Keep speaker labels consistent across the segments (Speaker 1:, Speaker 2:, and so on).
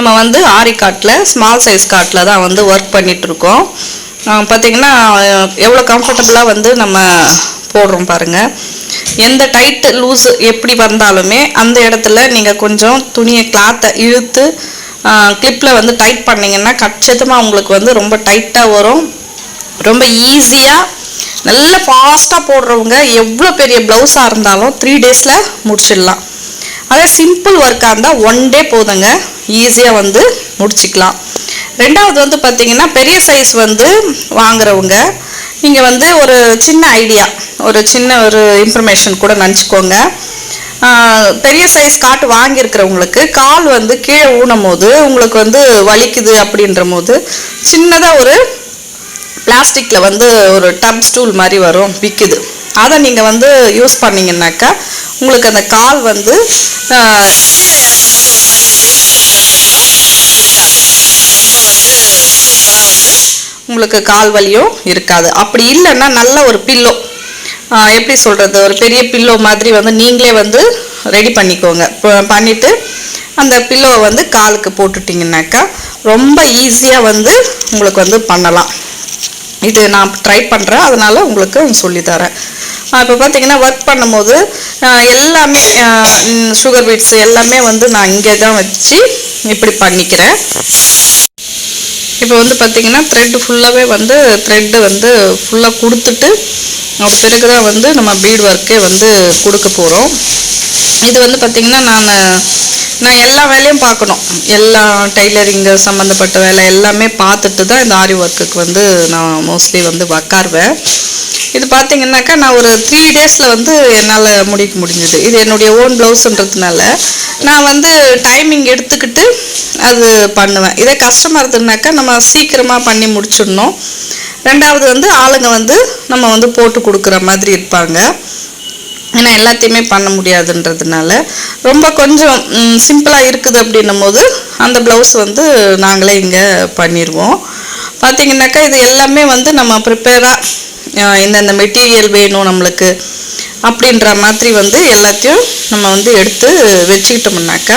Speaker 1: நம்ம வந்து ஆரி காட்டில் ஸ்மால் சைஸ் காட்டில் தான் வந்து ஒர்க் பண்ணிகிட்ருக்கோம் பார்த்தீங்கன்னா எவ்வளோ கம்ஃபர்டபுளாக வந்து நம்ம போடுறோம் பாருங்கள் எந்த டைட்டு லூஸ் எப்படி வந்தாலுமே அந்த இடத்துல நீங்கள் கொஞ்சம் துணியை கிளாத்தை இழுத்து கிளிப்பில் வந்து டைட் பண்ணிங்கன்னா கச்சிதமாக உங்களுக்கு வந்து ரொம்ப டைட்டாக வரும். ரொம்ப ஈஸியாக நல்ல ஃபாஸ்ட்டாக போடுறவங்க எவ்வளோ பெரிய ப்ளவுஸாக இருந்தாலும் த்ரீ டேஸில் முடிச்சிடலாம். அதே சிம்பிள் ஒர்க்காக இருந்தால் ஒன் டே போதுங்க. ஈஸியாக வந்து முடிச்சிக்கலாம். ரெண்டாவது வந்து பார்த்திங்கன்னா பெரிய சைஸ் வந்து வாங்குறவங்க நீங்கள் வந்து ஒரு சின்ன ஐடியா ஒரு சின்ன ஒரு இன்ஃபர்மேஷன் கூட நினச்சிக்கோங்க. பெரிய சைஸ் காட்டு வாங்கியிருக்கிறவங்களுக்கு கால் வந்து கீழே ஊனும் போது உங்களுக்கு வந்து வலிக்குது அப்படின்ற போது சின்னதாக ஒரு பிளாஸ்டிக்கில் வந்து ஒரு டப் ஸ்டூல் மாதிரி வரும் விற்குது அதை நீங்கள் வந்து யூஸ் பண்ணீங்கன்னாக்கா உங்களுக்கு அந்த கால் வந்து ஆஹ், கீழே இறங்கும்போது ஒரு மாதிரி இருக்காது ரொம்ப வந்து சூப்பராக வந்து உங்களுக்கு கால் வலியும் இருக்காது. அப்படி இல்லைன்னா நல்ல ஒரு பில்லோ எப்படி சொல்கிறது ஒரு பெரிய பில்லோ மாதிரி வந்து நீங்களே வந்து ரெடி பண்ணிக்கோங்க. பண்ணிவிட்டு அந்த பில்லோவை வந்து காலுக்கு போட்டுட்டிங்கனாக்கா ரொம்ப ஈஸியாக வந்து உங்களுக்கு வந்து பண்ணலாம். இது நான் ட்ரை பண்ணுறேன் அதனால் உங்களுக்கு சொல்லித்தரேன் இப்போ பார்த்தீங்கன்னா ஒர்க் பண்ணும்போது எல்லாமே சுகர் பீட்ஸ் எல்லாமே வந்து நான் இங்கே தான் வச்சு இப்படி பண்ணிக்கிறேன். இப்போ வந்து பார்த்திங்கன்னா த்ரெட் ஃபுல்லாகவே வந்து த்ரெட்டு வந்து ஃபுல்லாக கொடுத்துட்டு அஹ் பிறகு தான் வந்து நம்ம பீட் ஒர்க்கே வந்து கொடுக்க போகிறோம் இது வந்து பார்த்திங்கன்னா நான் நான் எல்லா வேலையும் பார்க்கணும். எல்லா டெய்லரிங்கு சம்மந்தப்பட்ட வேலை எல்லாமே பார்த்துட்டு தான் இந்த ஆரி ஒர்க்குக்கு வந்து நான் மோஸ்ட்லி வந்து உக்காருவேன். இது பார்த்தீங்கன்னாக்கா நான் ஒரு த்ரீ டேஸில் வந்து என்னால் முடிக்க முடிஞ்சது. இது என்னுடைய ஓன் ப்ளவுஸ்ன்றதுனால நான் வந்து டைமிங் எடுத்துக்கிட்டு அது பண்ணுவேன். இதே கஷ்டமாக இருந்ததுனாக்கா நம்ம சீக்கிரமாக பண்ணி முடிச்சிடணும். ரெண்டாவது வந்து ஆளுங்க வந்து நம்ம வந்து போட்டு கொடுக்குற மாதிரி இருப்பாங்க. ஏன்னா எல்லாத்தையுமே பண்ண முடியாதுன்றதுனால ரொம்ப கொஞ்சம் சிம்பிளாக இருக்குது அப்படின்னும் போது அந்த ப்ளவுஸ் வந்து நாங்களே இங்கே பண்ணிடுவோம் பார்த்தீங்கன்னாக்கா இது எல்லாமே வந்து நம்ம ப்ரிப்பேராக இந்தந்த மெட்டீரியல் வேணும் நம்மளுக்கு அப்படின்ற மாதிரி வந்து எல்லாத்தையும் நம்ம வந்து எடுத்து வச்சுக்கிட்டோம்னாக்கா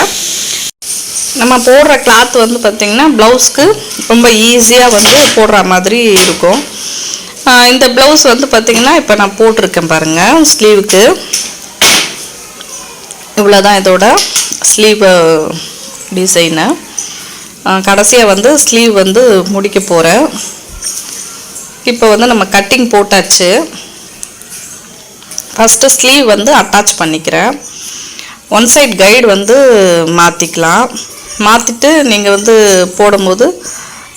Speaker 1: நம்ம போடுற கிளாத் வந்து பார்த்திங்கன்னா ப்ளவுஸ்க்கு ரொம்ப ஈஸியாக வந்து போடுற மாதிரி இருக்கும். இந்த ப்ளவுஸ் வந்து பார்த்திங்கன்னா இப்போ நான் போட்டிருக்கேன் பாருங்கள் ஸ்லீவுக்கு இவ்வளோதான் இதோட ஸ்லீவ் டிசைனு கடைசியாக வந்து ஸ்லீவ் வந்து முடிக்க போகிறேன் இப்போ வந்து நம்ம கட்டிங் போட்டாச்சு. ஃபஸ்ட்டு ஸ்லீவ் வந்து அட்டாச் பண்ணிக்கிறேன். ஒன் சைட் கைடு வந்து மாற்றிக்கலாம் மாற்றிட்டு நீங்கள் வந்து போடும்போது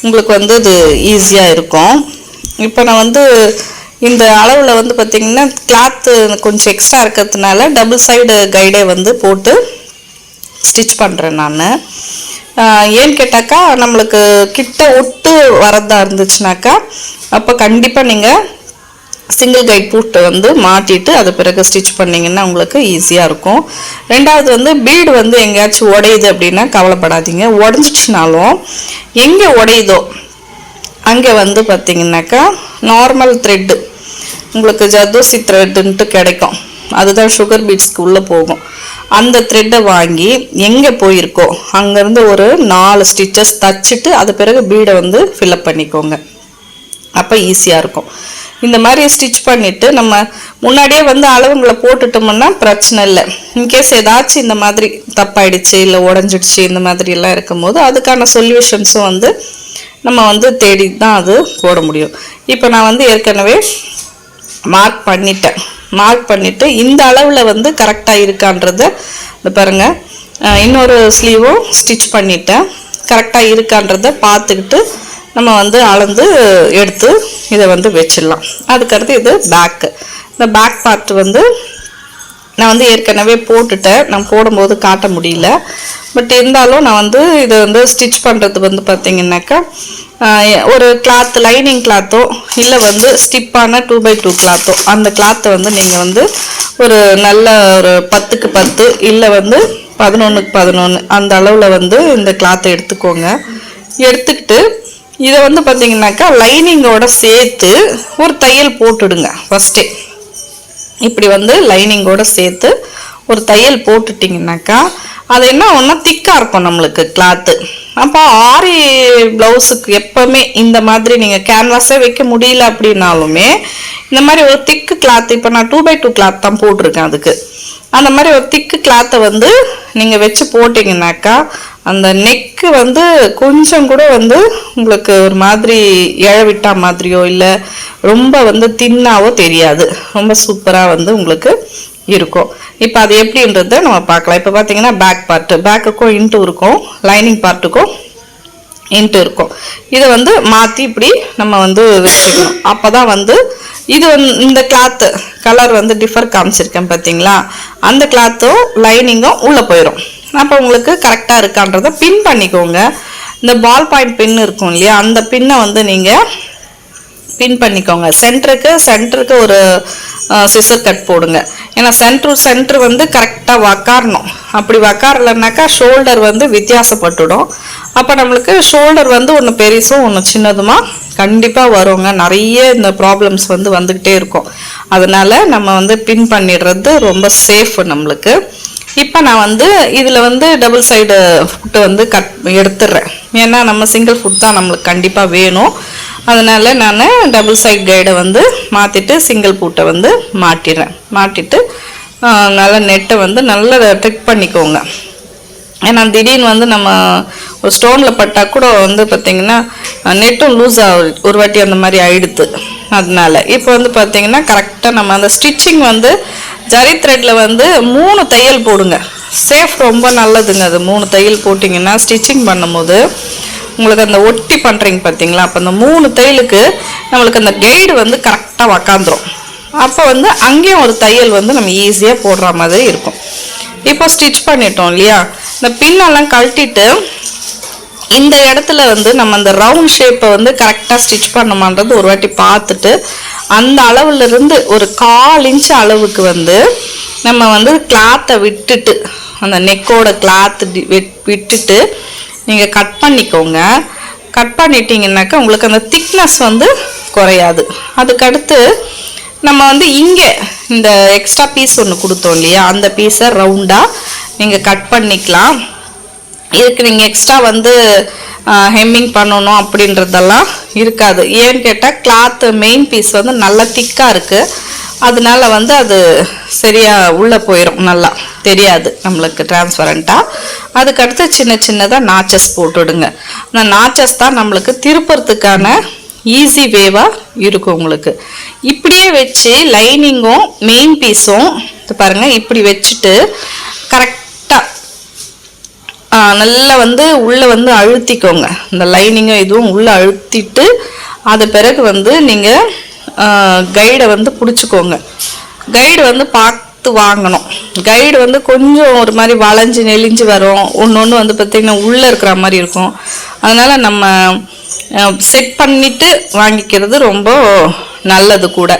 Speaker 1: உங்களுக்கு வந்து இது ஈஸியாக இருக்கும். இப்போ நான் வந்து இந்த அளவில் வந்து பார்த்திங்கன்னா கிளாத்து கொஞ்சம் எக்ஸ்ட்ரா இருக்கிறதுனால டபுள் சைடு கைடே வந்து போட்டு ஸ்டிச் பண்ணுறேன் நான். ஏன்னு கேட்டாக்கா நம்மளுக்கு கிட்ட ஒட்டு வரதா இருந்துச்சுனாக்கா அப்போ கண்டிப்பாக நீங்கள் சிங்கிள் கைட் பூட்டை வந்து மாட்டிட்டு அது பிறகு ஸ்டிச் பண்ணிங்கன்னா உங்களுக்கு ஈஸியாக இருக்கும். ரெண்டாவது வந்து பீடு வந்து எங்கேயாச்சும் உடையுது அப்படின்னா கவலைப்படாதீங்க. உடஞ்சிச்சுனாலும் எங்கே உடையுதோ அங்கே வந்து பார்த்தீங்கன்னாக்கா நார்மல் த்ரெட்டு உங்களுக்கு ஜர்தோசி த்ரெட்டுன்ட்டு கிடைக்கும். அதுதான் சுகர் பீட்ஸ்க்கு உள்ளே போகும். அந்த த்ரெட்டை வாங்கி எங்கே போயிருக்கோ அங்கேருந்து ஒரு நாலு ஸ்டிச்சஸ் தச்சுட்டு அது பிறகு பீடை வந்து ஃபில்அப் பண்ணிக்கோங்க. அப்போ ஈஸியாக இருக்கும். இந்த மாதிரி ஸ்டிச் பண்ணிவிட்டு நம்ம முன்னாடியே வந்து அளவுங்களை போட்டுட்டோம்னா பிரச்சனை இல்லை. இன்கேஸ் ஏதாச்சும் இந்த மாதிரி தப்பாயிடுச்சு இல்லை உடஞ்சிடுச்சு இந்த மாதிரி எல்லாம் இருக்கும்போது அதுக்கான சொல்யூஷன்ஸும் வந்து நம்ம வந்து தேடி தான் அது போட முடியும். இப்போ நான் வந்து ஏற்கனவே மார்க் பண்ணிட்டேன். மார்க் பண்ணிவிட்டு இந்த அளவில் வந்து கரெக்டாக இருக்கான்றத இந்த பாருங்கள் இன்னொரு ஸ்லீவும் ஸ்டிச் பண்ணிட்டேன். கரெக்டாக இருக்கான்றத பார்த்துக்கிட்டு நம்ம வந்து அளந்து எடுத்து இதை வந்து வச்சிடலாம். அதுக்கடுத்து இது பேக்கு இந்த பேக் பார்ட் வந்து நான் வந்து ஏற்கனவே போட்டுட்டேன். நான் போடும்போது காட்ட முடியல. பட் இருந்தாலும் நான் வந்து இதை வந்து ஸ்டிச் பண்ணுறது வந்து பார்த்தீங்கன்னாக்கா ஒரு கிளாத் லைனிங் கிளாத்தோ இல்லை வந்து ஸ்டிப்பான டூ பை டூ கிளாத்தோ அந்த கிளாத்தை வந்து நீங்கள் வந்து ஒரு நல்ல ஒரு பத்துக்கு பத்து இல்லை வந்து பதினொன்றுக்கு பதினொன்று அந்த அளவில் வந்து இந்த கிளாத்தை எடுத்துக்கோங்க. எடுத்துக்கிட்டு இதை வந்து பார்த்தீங்கன்னாக்கா லைனிங்கோட சேர்த்து ஒரு தையல் போட்டுடுங்க ஃபஸ்ட்டே இப்படி வந்து லைனிங்கோடு சேர்த்து ஒரு தையல் போட்டுட்டிங்கனாக்கா அது என்ன ஒன்றா திக்காக இருக்கும் நம்மளுக்கு கிளாத்து அப்போ ஆரி ப்ளவுஸுக்கு எப்போவுமே இந்த மாதிரி நீங்கள் கேன்வாஸே வைக்க முடியல அப்படின்னாலுமே இந்த மாதிரி ஒரு திக்கு கிளாத் இப்போ நான் டூ பை டூ கிளாத் தான் போட்டிருக்கேன் அதுக்கு. அந்த மாதிரி ஒரு திக்கு கிளாத்தை வந்து நீங்கள் வச்சு போட்டிங்கனாக்கா அந்த நெக்கு வந்து கொஞ்சம் கூட வந்து உங்களுக்கு ஒரு மாதிரி இழவிட்டா மாதிரியோ இல்லை ரொம்ப வந்து தின்னாவோ தெரியாது. ரொம்ப சூப்பராக வந்து உங்களுக்கு இருக்கும். இப்போ அது எப்படின்றத நம்ம பார்க்கலாம். இப்போ பார்த்தீங்கன்னா பேக் பார்ட்டு பேக்குக்கும் இன்ட்டு இருக்கும். லைனிங் பார்ட்டுக்கும் இன்ட்டு இருக்கும். இதை வந்து மாற்றி இப்படி நம்ம வந்து வச்சுக்கணும் அப்போ தான் வந்து இது வந்து இந்த கிளாத்து கலர் வந்து டிஃபர் காமிச்சிருக்கேன் பார்த்தீங்களா அந்த கிளாத்தும் லைனிங்கும் உள்ளே போயிடும் அப்போ உங்களுக்கு கரெக்டாக இருக்கான்றதை பின் பண்ணிக்கோங்க. இந்த பால் பாயிண்ட் பின் இருக்கும் இல்லையா? அந்த பின்னை வந்து நீங்கள் பின் பண்ணிக்கோங்க. சென்டருக்கு சென்டருக்கு ஒரு சிசர் கட் போடுங்க. ஏன்னா சென்ட்ரு சென்ட்ரு வந்து கரெக்டாக வக்காரணும். அப்படி வக்காரலைனாக்கா ஷோல்டர் வந்து வித்தியாசப்பட்டுடும். அப்போ நம்மளுக்கு ஷோல்டர் வந்து ஒன்று பெருசும் ஒன்று சின்னதுமாக கண்டிப்பாக வருங்க. நிறைய இந்த ப்ராப்ளம்ஸ் வந்து வந்துக்கிட்டே இருக்கும். அதனால் நம்ம வந்து பின் பண்ணிடுறது ரொம்ப சேஃப் நம்மளுக்கு. இப்போ நான் வந்து இதில் வந்து டபுள் சைடு ஃபுட்டு வந்து கட் எடுத்துடுறேன் ஏன்னா நம்ம சிங்கிள் ஃபுட் தான் நம்மளுக்கு கண்டிப்பாக வேணும். அதனால் நான் டபுள் சைட் கைடை வந்து மாற்றிட்டு சிங்கிள் பூட்டை வந்து மாட்டிடுறேன் மாட்டிட்டு நல்லா நெட்டை வந்து நல்லா ட்ரிக் பண்ணிக்கோங்க. ஏன்னா திடீர்னு வந்து நம்ம ஒரு ஸ்டோனில் பட்டால் கூட வந்து பார்த்திங்கன்னா நெட்டும் லூஸ் ஆகுது ஒரு வாட்டி அந்த மாதிரி ஆயிடுது. அதனால இப்போ வந்து பார்த்திங்கன்னா கரெக்டாக நம்ம அந்த ஸ்டிச்சிங் வந்து ஜரி த்ரெட்டில் வந்து மூணு தையல் போடுங்க. சேஃப் ரொம்ப நல்லதுங்க அது. மூணு தையல் போட்டிங்கன்னா ஸ்டிச்சிங் பண்ணும்போது உங்களுக்கு அந்த ஒட்டி பண்ணுறீங்க பார்த்தீங்களா அப்போ அந்த மூணு தையலுக்கு நம்மளுக்கு அந்த கைடு வந்து கரெக்டாக உக்காந்துரும். அப்போ வந்து அங்கேயும் ஒரு தையல் வந்து நம்ம ஈஸியாக போடுற மாதிரி இருக்கும். இப்போ ஸ்டிச் பண்ணிட்டோம் இல்லையா? இந்த பின்னெல்லாம் கழட்டிட்டு இந்த இடத்துல வந்து நம்ம அந்த ரவுண்ட் ஷேப்பை வந்து கரெக்டாக ஸ்டிச் பண்ணமான்றது ஒரு வாட்டி பார்த்துட்டு அந்த அளவுலேருந்து ஒரு கால் இன்ச் அளவுக்கு வந்து நம்ம வந்து கிளாத்தை விட்டுட்டு அந்த நெக்கோட கிளாத் விட்டுட்டு நீங்கள் கட் பண்ணிக்கோங்க. கட் பண்ணிட்டீங்கன்னாக்கா உங்களுக்கு அந்த திக்னஸ் வந்து குறையாது. அதுக்கடுத்து நம்ம வந்து இங்கே இந்த எக்ஸ்ட்ரா பீஸ் ஒன்று கொடுத்தோம் இல்லையா? அந்த பீஸை ரவுண்டாக நீங்கள் கட் பண்ணிக்கலாம். இதுக்கு நீங்கள் எக்ஸ்ட்ரா வந்து ஹெம்மிங் பண்ணணும் அப்படின்றதெல்லாம் இருக்காது. ஏன்னு கேட்டால் கிளாத்து மெயின் பீஸ் வந்து நல்லா திக்காக இருக்குது அதனால வந்து அது சரியாக உள்ளே போயிடும் நல்லா. தெரியாது நம்மளுக்கு டிரான்ஸ்பரண்ட்டாக அதுக்கடுத்து சின்ன சின்னதாக நாச்சஸ் போட்டுடுங்க. அந்த நாச்சஸ் தான் நம்மளுக்கு திருப்புறத்துக்கான ஈஸி வேவாக இருக்கும் உங்களுக்கு. இப்படியே வச்சு லைனிங்கும் மெயின் பீஸும் பாருங்கள் இப்படி வச்சுட்டு கரெக்ட் நல்லா வந்து உள்ளே வந்து அழுத்திக்கோங்க. இந்த லைனிங்கும் இதுவும் உள்ளே அழுத்திட்டு அது பிறகு வந்து நீங்கள் கைடை வந்து பிடிச்சிக்கோங்க. கைடு வந்து பார்த்து வாங்கணும். கைடு வந்து கொஞ்சம் ஒரு மாதிரி வளைஞ்சு நெளிஞ்சு வரும். ஒன்று ஒன்று வந்து பார்த்திங்கன்னா உள்ளே இருக்கிற மாதிரி இருக்கும். அதனால் நம்ம செட் பண்ணிவிட்டு வாங்கிக்கிறது ரொம்ப நல்லது கூட.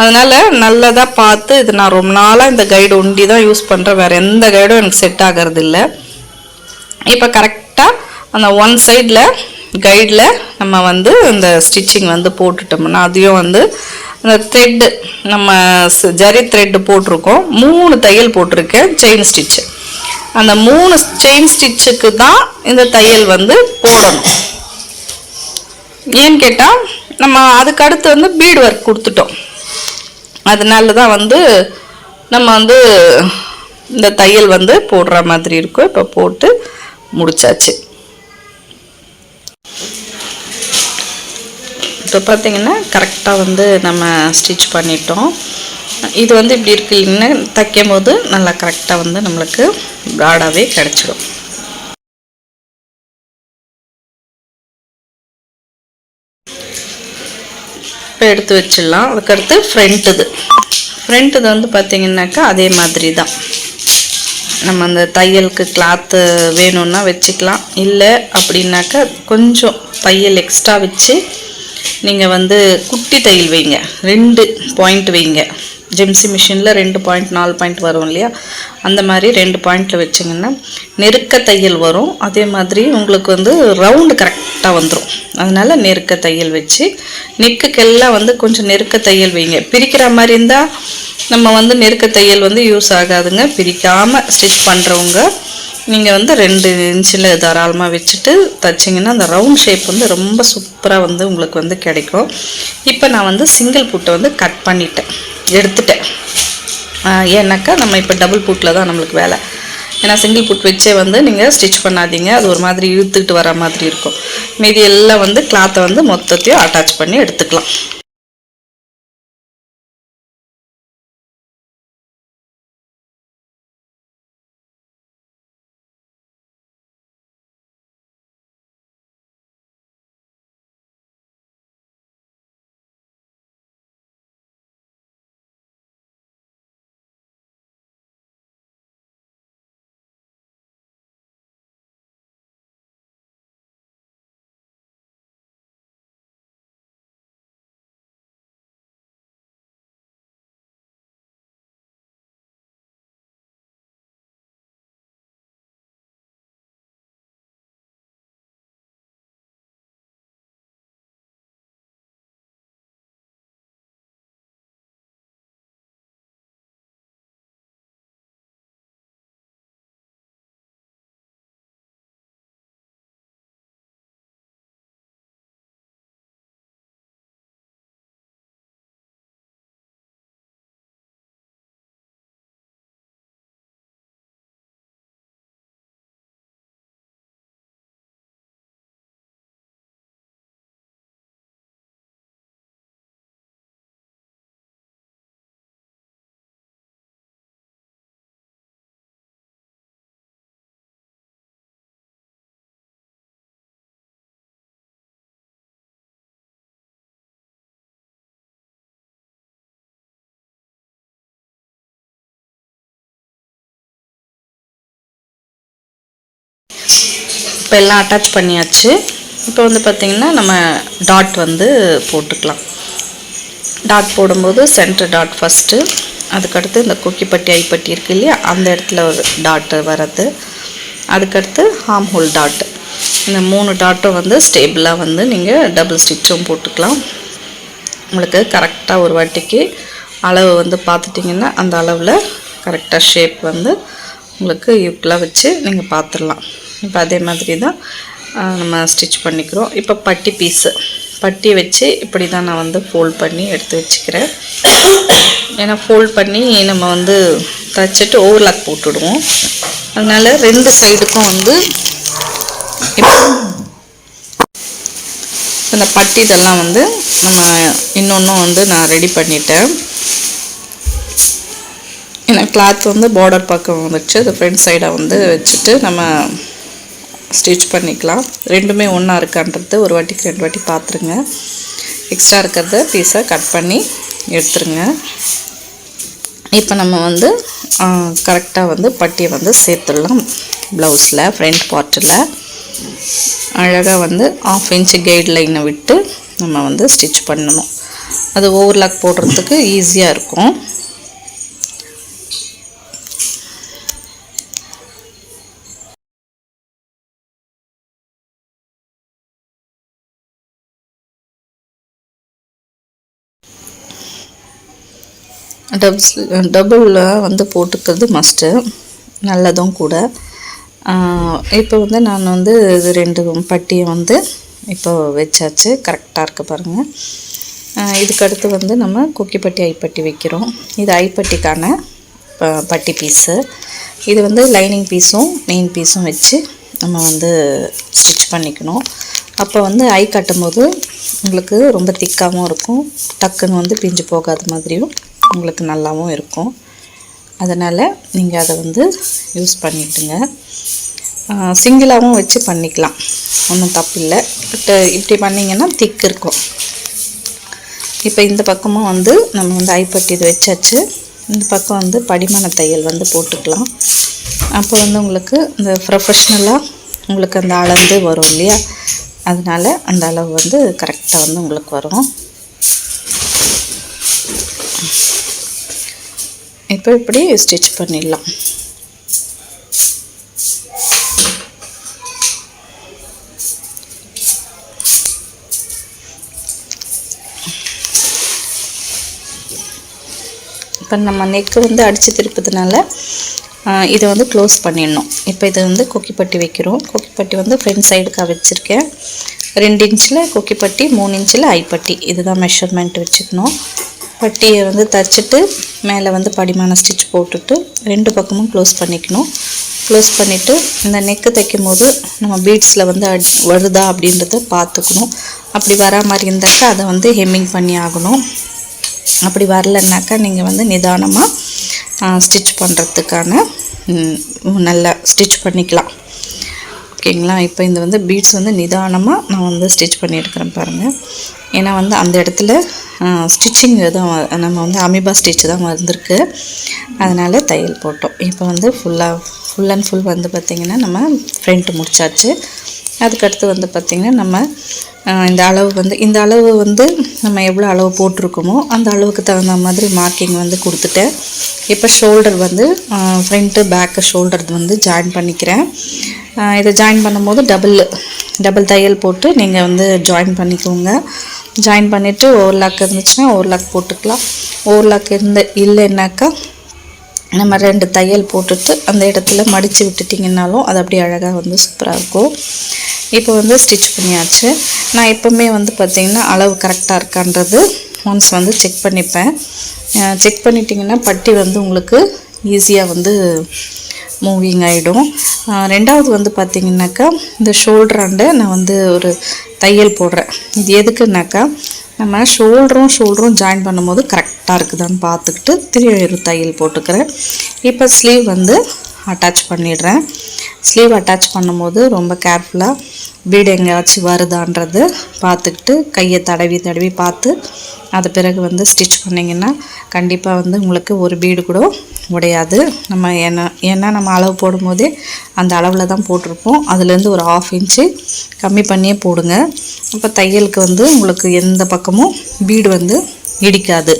Speaker 1: அதனால் நல்லதாக பார்த்து இது நான் ரொம்ப நாளாக இந்த கைடு ஒண்டி தான் யூஸ் பண்ணுறேன் வேறு எந்த கைடும் எனக்கு செட் ஆகிறது இல்லை இப்போ கரெக்டாக அந்த ஒன் சைடில் கைடில் நம்ம வந்து இந்த ஸ்டிச்சிங் வந்து போட்டுட்டோம்னா அதையும் வந்து அந்த த்ரெட்டு நம்ம ஜரி த்ரெட்டு போட்டிருக்கோம். மூணு தையல் போட்டிருக்கேன் செயின் ஸ்டிச்சு அந்த மூணு செயின் ஸ்டிச்சுக்கு தான் இந்த தையல் வந்து போடணும். ஏன்னு கேட்டால் நம்ம அதுக்கு அடுத்து வந்து பீடு ஒர்க் கொடுத்துட்டோம். அதனால தான் வந்து நம்ம வந்து இந்த தையல் வந்து போடுற மாதிரி இருக்கும். இப்போ போட்டு முடிச்சாச்சு. இப்போ பார்த்தீங்கன்னா கரெக்டாக வந்து நம்ம ஸ்டிச் பண்ணிட்டோம். இது வந்து இப்படி இருக்கு இல்லைன்னா தைக்கும் போது நல்லா கரெக்டாக வந்து நம்மளுக்கு ப்ராடாகவே கிடச்சிடும் இப்போ எடுத்து வச்சிடலாம். அதுக்கடுத்து ஃப்ரண்ட்டுது ஃப்ரண்ட்டுது வந்து பார்த்திங்கனாக்கா அதே மாதிரி தான் நம்ம அந்த தையலுக்கு கிளாத்து வேணும்னா வச்சுக்கலாம். இல்லை அப்படின்னாக்கா கொஞ்சம் தையல் எக்ஸ்ட்ரா வச்சு நீங்கள் வந்து குட்டி தையல் வைங்க. ரெண்டு பாயிண்ட் வைங்க. ஜெம்சி மிஷினில் ரெண்டு பாயிண்ட் நாலு பாயிண்ட் வரும் இல்லையா? அந்த மாதிரி ரெண்டு பாயிண்டில் வச்சிங்கன்னா நெருக்க தையல் வரும். அதே மாதிரி உங்களுக்கு வந்து ரவுண்டு கரெக்டாக வந்துடும் அதனால் நெருக்க தையல் வச்சு நெக்குக்கெல்லாம் வந்து கொஞ்சம் நெருக்க தையல் வைங்க. பிரிக்கிற மாதிரி இருந்தால் நம்ம வந்து நெருக்க தையல் வந்து யூஸ் ஆகாதுங்க. பிரிக்காமல் ஸ்டிச் பண்ணுறவங்க நீங்கள் வந்து ரெண்டு இன்ச்சில் தாராளமாக வச்சுட்டு தைச்சிங்கன்னா அந்த ரவுண்ட் ஷேப் வந்து ரொம்ப சூப்பராக வந்து உங்களுக்கு வந்து கிடைக்கும். இப்போ நான் வந்து சிங்கிள் புட்டை வந்து கட் பண்ணிட்டேன். எடுத்துட்டேன். ஏன்னாக்கா நம்ம இப்போ டபுள் பூட்டில் தான் நம்மளுக்கு வேலை. ஏன்னா சிங்கிள் புட் வச்சே வந்து நீங்கள் ஸ்டிச் பண்ணாதீங்க. அது ஒரு மாதிரி இழுத்துக்கிட்டு வர மாதிரி இருக்கும். மீதி எல்லாம் வந்து கிளாத்தை வந்து மொத்தத்தையும் அட்டாச் பண்ணி எடுத்துக்கலாம். இப்போ எல்லாம் அட்டாச் பண்ணியாச்சு. இப்போ வந்து பார்த்திங்கன்னா நம்ம டாட் வந்து போட்டுக்கலாம். டாட் போடும்போது சென்டர் டாட் ஃபஸ்ட்டு அதுக்கடுத்து இந்த குக்கிப்பட்டி ஐப்பட்டி இருக்கு இல்லையா? அந்த இடத்துல ஒரு டாட்டு வர்றது. அதுக்கடுத்து ஹார்ம் ஹோல் டாட்டு இந்த மூணு டாட்டும் வந்து ஸ்டேபிளாக வந்து நீங்கள் டபுள் ஸ்டிச்சும் போட்டுக்கலாம். உங்களுக்கு கரெக்டாக ஒரு வாட்டிக்கு அளவு வந்து பார்த்துட்டிங்கன்னா அந்த அளவில் கரெக்டாக ஷேப் வந்து உங்களுக்கு யூக்கெலாம் வச்சு நீங்கள் பார்த்துடலாம் இப்போ அதே மாதிரி தான் நம்ம ஸ்டிச் பண்ணிக்கிறோம். இப்போ பட்டி பீஸு பட்டி வச்சு இப்படி தான் நான் வந்து ஃபோல்ட் பண்ணி எடுத்து வச்சுக்கிறேன். ஏன்னா ஃபோல்ட் பண்ணி நம்ம வந்து தைச்சிட்டு ஓவர்லாக் போட்டுடுவோம். அதனால் ரெண்டு சைடுக்கும் வந்து இப்போ இந்த பட்டி இதெல்லாம் வந்து நம்ம இன்னொன்றும் வந்து நான் ரெடி பண்ணிட்டேன். ஏன்னா கிளாத் வந்து பார்டர் பக்கம் வந்துச்சு அது ஃப்ரண்ட் சைடாக வந்து வச்சுட்டு நம்ம ஸ்டிச் பண்ணிக்கலாம். ரெண்டுமே ஒன்றா இருக்கான்றது ஒரு வாட்டிக்கு ரெண்டு வாட்டி பார்த்துருங்க எக்ஸ்ட்ரா இருக்கிறத பீஸை கட் பண்ணி எடுத்துருங்க. இப்போ நம்ம வந்து கரெக்டாக வந்து பட்டியை வந்து சேர்த்துடலாம். ப்ளவுஸில் ஃப்ரண்ட் பார்ட்டில் அழகாக வந்து ஆஃப் இன்ச்சு கைட் லைனை விட்டு நம்ம வந்து ஸ்டிச் பண்ணணும். அது ஓவர்லாக் போடுறதுக்கு ஈஸியாக இருக்கும். டப்ஸ் டபுளில் வந்து போட்டுக்கிறது மஸ்ட்டு நல்லதும் கூட. இப்போ வந்து நான் வந்து இது ரெண்டு பட்டியை வந்து இப்போ வச்சாச்சு. கரெக்டாக இருக்க பாருங்கள் இதுக்கடுத்து வந்து நம்ம கொக்கிப்பட்டி ஐப்பட்டி வைக்கிறோம். இது ஐப்பட்டிக்கான ப- பட்டி பீஸு இது வந்து லைனிங் பீஸும் மெயின் பீஸும் வச்சு நம்ம வந்து ஸ்டிச் பண்ணிக்கணும். அப்போ வந்து ஐ கட்டும்போது உங்களுக்கு ரொம்ப திக்காகவும் இருக்கும். டக்குன்னு வந்து பிஞ்சு போகாத மாதிரியும் உங்களுக்கு நல்லாவும் இருக்கும். அதனால் நீங்கள் அதை வந்து யூஸ் பண்ணிட்டுங்க. சிங்கிளாகவும் வச்சு பண்ணிக்கலாம். ஒன்றும் தப்பு இல்லை. இப்படி பண்ணிங்கன்னா திக் இருக்கும். இப்போ இந்த பக்கமும் வந்து நம்ம வந்து ஐப்பட்டி இது வச்சாச்சு. இந்த பக்கம் வந்து படிமான தையல் வந்து போட்டுக்கலாம். அப்போ வந்து உங்களுக்கு இந்த ப்ரொஃபஷ்னலாக உங்களுக்கு அந்த அளந்து வரும் இல்லையா? அதனால் அந்த அளவு வந்து கரெக்டாக வந்து உங்களுக்கு வரும். இப்போ இப்படி ஸ்டிச் பண்ணிடலாம். இப்போ நம்ம நெக்கு வந்து அடித்து திருப்பதுனால இதை வந்து க்ளோஸ் பண்ணிடணும். இப்போ இது வந்து கொக்கிப்பட்டி வைக்கிறோம். கொக்கிப்பட்டி வந்து ஃப்ரண்ட் சைடுக்காக வச்சுருக்கேன். ரெண்டு இன்ச்சில் கொக்கிப்பட்டி மூணு இன்ச்சில் ஐப்பட்டி. இதுதான் மெஷர்மெண்ட் வச்சுக்கணும். பட்டியை வந்து தச்சுட்டு மேலே வந்து படிமான ஸ்டிச் போட்டுட்டு ரெண்டு பக்கமும் க்ளோஸ் பண்ணிக்கணும். க்ளோஸ் பண்ணிவிட்டு இந்த நெக்கு தைக்கும் போது நம்ம பீட்ஸில் வந்து அடி வருதா அப்படின்றத பார்த்துக்கணும். அப்படி வரா மாதிரி இருந்தாக்கா அதை வந்து ஹெம்மிங் பண்ணி ஆகணும். அப்படி வரலன்னாக்கா நீங்கள் வந்து நிதானமாக ஸ்டிச் பண்ணுறதுக்கான நல்லா ஸ்டிச் பண்ணிக்கலாம். ஓகேங்களா இப்போ இந்த வந்து பீட்ஸ் வந்து நிதானமாக நான் வந்து ஸ்டிச் பண்ணியிருக்கிறேன் பாருங்கள் ஏன்னா வந்து அந்த இடத்துல ஸ்டிச்சிங் தான் நம்ம வந்து அமீபா ஸ்டிச் தான் வந்திருக்கு. அதனால் தையல் போட்டோம். இப்போ வந்து ஃபுல்லாக ஃபுல் அண்ட் ஃபுல் வந்து பார்த்திங்கன்னா நம்ம ஃப்ரண்ட் முடிச்சாச்சு. அதுக்கடுத்து வந்து பார்த்திங்கன்னா நம்ம இந்த அளவு வந்து இந்த அளவு வந்து நம்ம எவ்வளோ அளவு போட்டிருக்கோமோ அந்த அளவுக்கு தகுந்த மாதிரி மார்க்கிங் வந்து கொடுத்துட்டேன் இப்போ ஷோல்டர் வந்து ஃப்ரண்ட்டு பேக்கு ஷோல்டர் வந்து ஜாயின் பண்ணிக்கிறேன். இதை ஜாயின் பண்ணும்போது டபுள் டபுள் தையல் போட்டு நீங்கள் வந்து ஜாயின் பண்ணிக்கோங்க. ஜாயின் பண்ணிவிட்டு ஓவர்லாக் இருந்துச்சுன்னா ஓவர்லாக் போட்டுக்கலாம். ஓவர்லாக் இருந்த இல்லைன்னாக்கா நம்ம ரெண்டு தையல் போட்டுட்டு அந்த இடத்துல மடித்து விட்டுட்டிங்கனாலும் அது அப்படியே அழகாக வந்து சூப்பராக இருக்கும். இப்போ வந்து ஸ்டிச் பண்ணியாச்சு. நான் எப்போவுமே வந்து பார்த்திங்கன்னா அளவு கரெக்டாக இருக்கான்றது ஒன்ஸ் வந்து செக் பண்ணிப்பேன். செக் பண்ணிட்டிங்கன்னா பட்டி வந்து உங்களுக்கு ஈஸியாக வந்து மூவிங் ஆகிடும் ரெண்டாவது வந்து பார்த்திங்கனாக்கா இந்த ஷோல்டராண்ட நான் வந்து ஒரு தையல் போடுறேன். இது எதுக்குன்னாக்கா நம்ம ஷோல்டரும் ஷோல்டரும் ஜாயின் பண்ணும்போது கரெக்டாக இருக்குதான்னு பார்த்துக்கிட்டு திரும்பி ஒரு தையல் போட்டுக்கிறேன். இப்போ ஸ்லீவ் வந்து அட்டாச் பண்ணிடுறேன். ஸ்லீவ் அட்டாச் பண்ணும்போது ரொம்ப கேர்ஃபுல்லாக பீடு எங்கேயாச்சும் வருதான்றது பார்த்துக்கிட்டு கையை தடவி தடவி பார்த்து அது பிறகு வந்து ஸ்டிச் பண்ணிங்கன்னா கண்டிப்பாக வந்து உங்களுக்கு ஒரு பீடு கூட உடையாது. நம்ம ஏன்னா ஏன்னா நம்ம அளவு போடும்போதே அந்த அளவில் தான் போட்டிருப்போம். அதுலேருந்து ஒரு ஆஃப் இன்ச்சு கம்மி பண்ணியே போடுங்க. அப்போ தையலுக்கு வந்து உங்களுக்கு எந்த பக்கமும் பீடு வந்து இடிக்காது.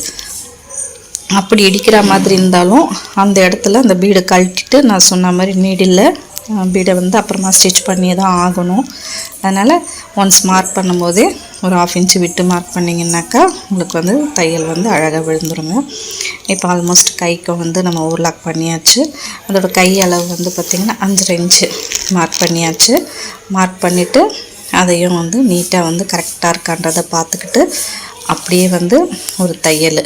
Speaker 1: அப்படி இடிக்கிற மாதிரி இருந்தாலும் அந்த இடத்துல அந்த பீடை கழட்டிட்டு நான் சொன்ன மாதிரி நீடில் பீடை வந்து அப்புறமா ஸ்டிச் பண்ணியே தான் ஆகணும். அதனால் ஒன்ஸ் மார்க் பண்ணும்போதே ஒரு ஆஃப் இன்ச்சு விட்டு மார்க் பண்ணிங்கனாக்கா உங்களுக்கு வந்து தையல் வந்து அழகாக விழுந்துருங்க. இப்போ ஆல்மோஸ்ட் கைக்கு வந்து நம்ம ஓவர்லாக் பண்ணியாச்சு. அதோட கை அளவு வந்து பார்த்திங்கன்னா அஞ்சரை இன்ச்சு மார்க் பண்ணியாச்சு. மார்க் பண்ணிவிட்டு அதையும் வந்து நீட்டாக வந்து கரெக்டாக இருக்கான்றதை பார்த்துக்கிட்டு அப்படியே வந்து ஒரு தையல்.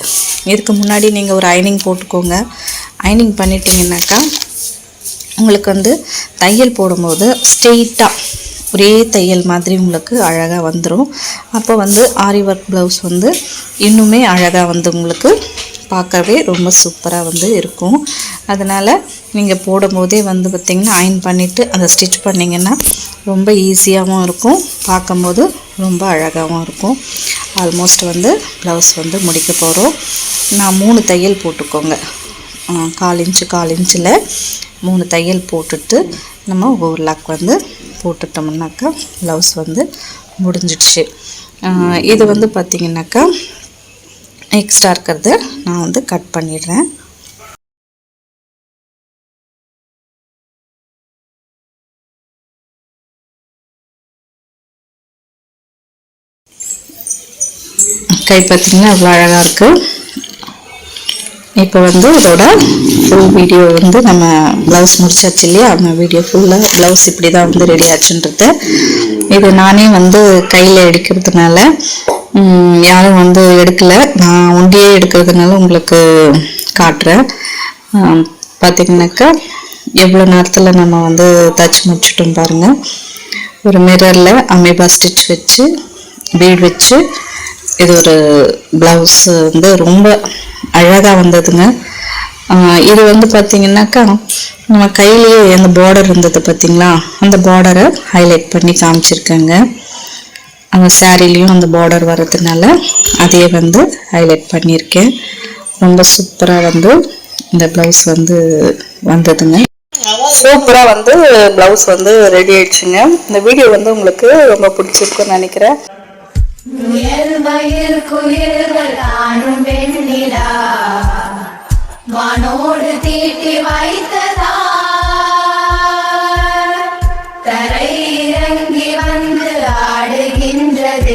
Speaker 1: இதுக்கு முன்னாடி நீங்கள் ஒரு ஐனிங் போட்டுக்கோங்க. ஐனிங் பண்ணிட்டீங்கன்னாக்கா உங்களுக்கு வந்து தையல் போடும்போது ஸ்ட்ரெயிட்டாக ஒரே தையல் மாதிரி உங்களுக்கு அழகாக வந்துடும் அப்போ வந்து ஆரி ஒர்க் ப்ளவுஸ் வந்து இன்னுமே அழகாக வந்து உங்களுக்கு பார்க்கவே ரொம்ப சூப்பராக வந்து இருக்கும். அதனால் நீங்கள் போடும்போதே வந்து பார்த்திங்கன்னா அயன் பண்ணிவிட்டு அதை ஸ்டிச் பண்ணிங்கன்னா ரொம்ப ஈஸியாகவும் இருக்கும். பார்க்கும்போது ரொம்ப அழகாகவும் இருக்கும். ஆல்மோஸ்ட் வந்து ப்ளவுஸ் வந்து முடிக்க போகிறோம் நான் மூணு தையல் போட்டுக்கோங்க. கால் இன்ச்சு கால் இன்ச்சில் மூணு தையல் போட்டுட்டு நம்ம ஓவர்லாக் வந்து போட்டுட்டோம்னாக்கா ப்ளவுஸ் வந்து முடிஞ்சிடுச்சு. இது வந்து பார்த்திங்கனாக்கா எக்ஸ்ட்ரா இருக்கிறத நான் வந்து கட் பண்ணிடுறேன். கை பார்த்திங்கன்னா அவ்வளோ அழகாக இருக்குது இப்போ வந்து இதோட ஃபுல் வீடியோ வந்து நம்ம ப்ளவுஸ் முடிச்சாச்சு இல்லையா? அந்த வீடியோ ஃபுல்லாக ப்ளவுஸ் இப்படி தான் வந்து ரெடி ஆச்சுன்றது. இது நானே வந்து கையில் எடுக்கிறதுனால யாரும் வந்து எடுக்கலை. நான் ஒண்டியே எடுக்கிறதுனால உங்களுக்கு காட்டுறேன். பார்த்திங்கனாக்கா எவ்வளோ நேரத்தில் நம்ம வந்து தச்சு முடிச்சிட்டோம் பாருங்கள் ஒரு மிரரில் அமேபா ஸ்டிச் வச்சு பீட் வச்சு இது ஒரு ப்ளவுஸ் வந்து ரொம்ப அழகாக வந்ததுங்க. இது வந்து பார்த்திங்கனாக்கா நம்ம கையிலேயே அந்த பார்டர் இருந்தது பார்த்தீங்களா அந்த பார்டரை ஹைலைட் பண்ணி காமிச்சிருக்கேங்க. அந்த சாரீலையும் அந்த பார்டர் வர்றதுனால அதையே வந்து ஹைலைட் பண்ணியிருக்கேன். ரொம்ப சூப்பராக வந்து இந்த ப்ளவுஸ் வந்து வந்ததுங்க. சூப்பராக வந்து ப்ளவுஸ் வந்து ரெடி ஆயிடுச்சுங்க. இந்த வீடியோ வந்து உங்களுக்கு ரொம்ப பிடிச்சிருக்குன்னு நினைக்கிறேன்.
Speaker 2: முயல் மயில் குயில்கள் காணும் வெண்ணிலா. வானோடு தீட்டி வைத்ததா தரை. இறங்கி வந்து ஆடுகின்றது.